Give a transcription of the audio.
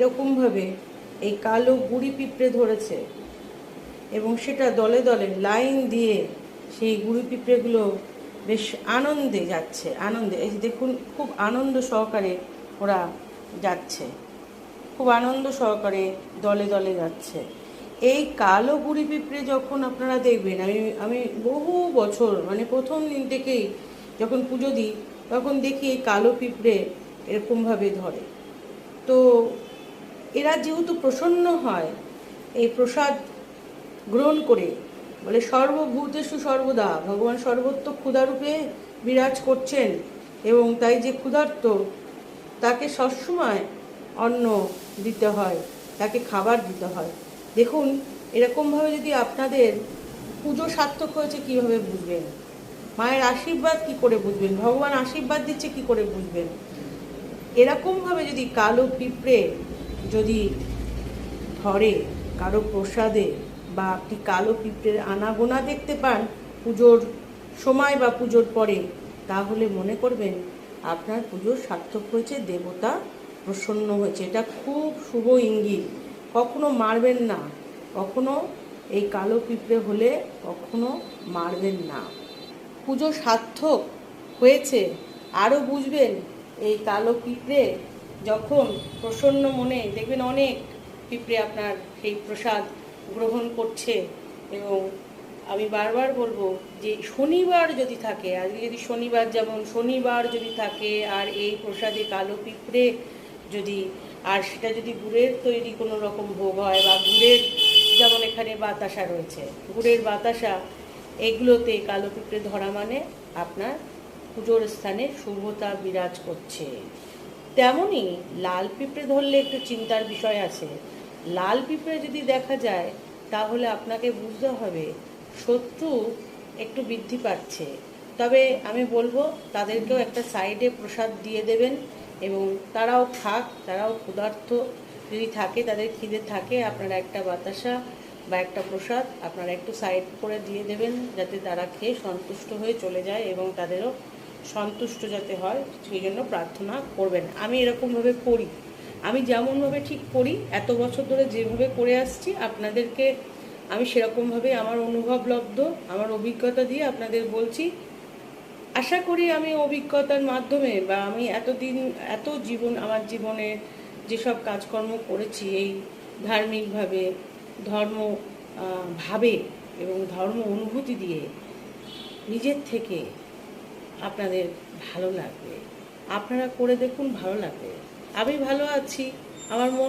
এরকমভাবে এই কালো গুড়ি পিঁপড়ে ধরেছে। এবং সেটা দলে দলে লাইন দিয়ে সেই গুড়ি পিঁপড়েগুলো বেশ আনন্দে যাচ্ছে, আনন্দে। এই দেখুন, খুব আনন্দ সহকারে ওরা যাচ্ছে। খুব আনন্দ সহকারে দলে দলে যাচ্ছে। এই কালো গুড়ি পিঁপড়ে যখন আপনারা দেখবেন, আমি আমি বহু বছর মানে প্রথম দিন থেকেই যখন পুজো দিই, তখন দেখি এই কালো পিঁপড়ে এরকমভাবে ধরে। তো এরা যেহেতু প্রসন্ন হয়, এই প্রসাদ গ্রহণ করে, বলে সর্বভূতেষু সর্বদা, ভগবান সর্বত্র ক্ষুধারূপে বিরাজ করছেন এবং তাই যে ক্ষুধার্ত, তাকে সবসময় অন্ন দিতে হয়, তাকে খাবার দিতে হয়। দেখুন, এরকমভাবে যদি আপনাদের পুজো সার্থক হয়েছে, কীভাবে বুঝবেন? মায়ের আশীর্বাদ কি করে বুঝবেন? ভগবান আশীর্বাদ দিচ্ছে, কি করে বুঝবেন? এরকমভাবে যদি কালো পিঁপড়ে যদি ধরে কারও প্রসাদে বা আপনি কালো পিঁপড়ের আনাগোনা দেখতে পান পুজোর সময় বা পুজোর পরে, তাহলে মনে করবেন আপনার পুজোর সার্থক হয়েছে, দেবতা প্রসন্ন হয়েছে। এটা খুব শুভ ইঙ্গিত। কখনো মারবেন না। কখনো এই কালো পিঁপড়ে হলে কখনো মারবেন না। পুজো সার্থক হয়েছে। আরও বুঝবেন, এই কালো পিঁপড়ে যখন প্রসন্ন মনে দেখবেন অনেক পিঁপড়ে আপনার সেই প্রসাদ গ্রহণ করছে এবং আমি বারবার বলব যে শনিবার যদি থাকে, আজকে যদি শনিবার যেমন শনিবার যদি থাকে আর এই প্রসাদে কালো পিঁপড়ে যদি, আর সেটা যদি গুড়ের তৈরি কোনো রকম ভোগ হয় বা গুড়ের যেমন এখানে বাতাসা রয়েছে, গুড়ের বাতাসা এগুলোতে কালো পিঁপড়ে ধরা মানে আপনার পুজোর স্থানে শুভতা বিরাজ করছে। তেমনই লাল পিঁপড়ে ধরলে একটু চিন্তার বিষয় আছে। লাল পিঁপড়ে যদি দেখা যায়, তাহলে আপনাকে বুঝতে হবে, শত্রু একটু বৃদ্ধি পাচ্ছে। তবে আমি বলব, তাদেরকেও একটা সাইডে প্রসাদ দিয়ে দেবেন এবং তারাও খাক, তারাও ক্ষুধার্ত। যদি থাকে, তাদের খিদে থাকে, আপনারা একটা বাতাসা বা একটা প্রসাদ আপনারা একটু সাইড করে দিয়ে দেবেন, যাতে তারা খেয়ে সন্তুষ্ট হয়ে চলে যায় এবং তাদেরও সন্তুষ্ট যাতে হয়, সেই জন্য প্রার্থনা করবেন। আমি এরকমভাবে করি। আমি যেমনভাবে ঠিক করি, এত বছর ধরে যেভাবে করে আসছি, আপনাদেরকে আমি সেরকমভাবে আমার অনুভবলব্ধ আমার অভিজ্ঞতা দিয়ে আপনাদের বলছি। আশা করি আমি অভিজ্ঞতার মাধ্যমে বা আমি এতদিন, এত জীবন, আমার জীবনে যেসব কাজকর্ম করেছি, এই ধার্মিকভাবে, ধর্ম ভাবে এবং ধর্ম অনুভূতি দিয়ে, নিজের থেকে আপনাদের ভালো লাগবে। আপনারা করে দেখুন ভালো লাগবে। আমি ভালো আছি। আমার মন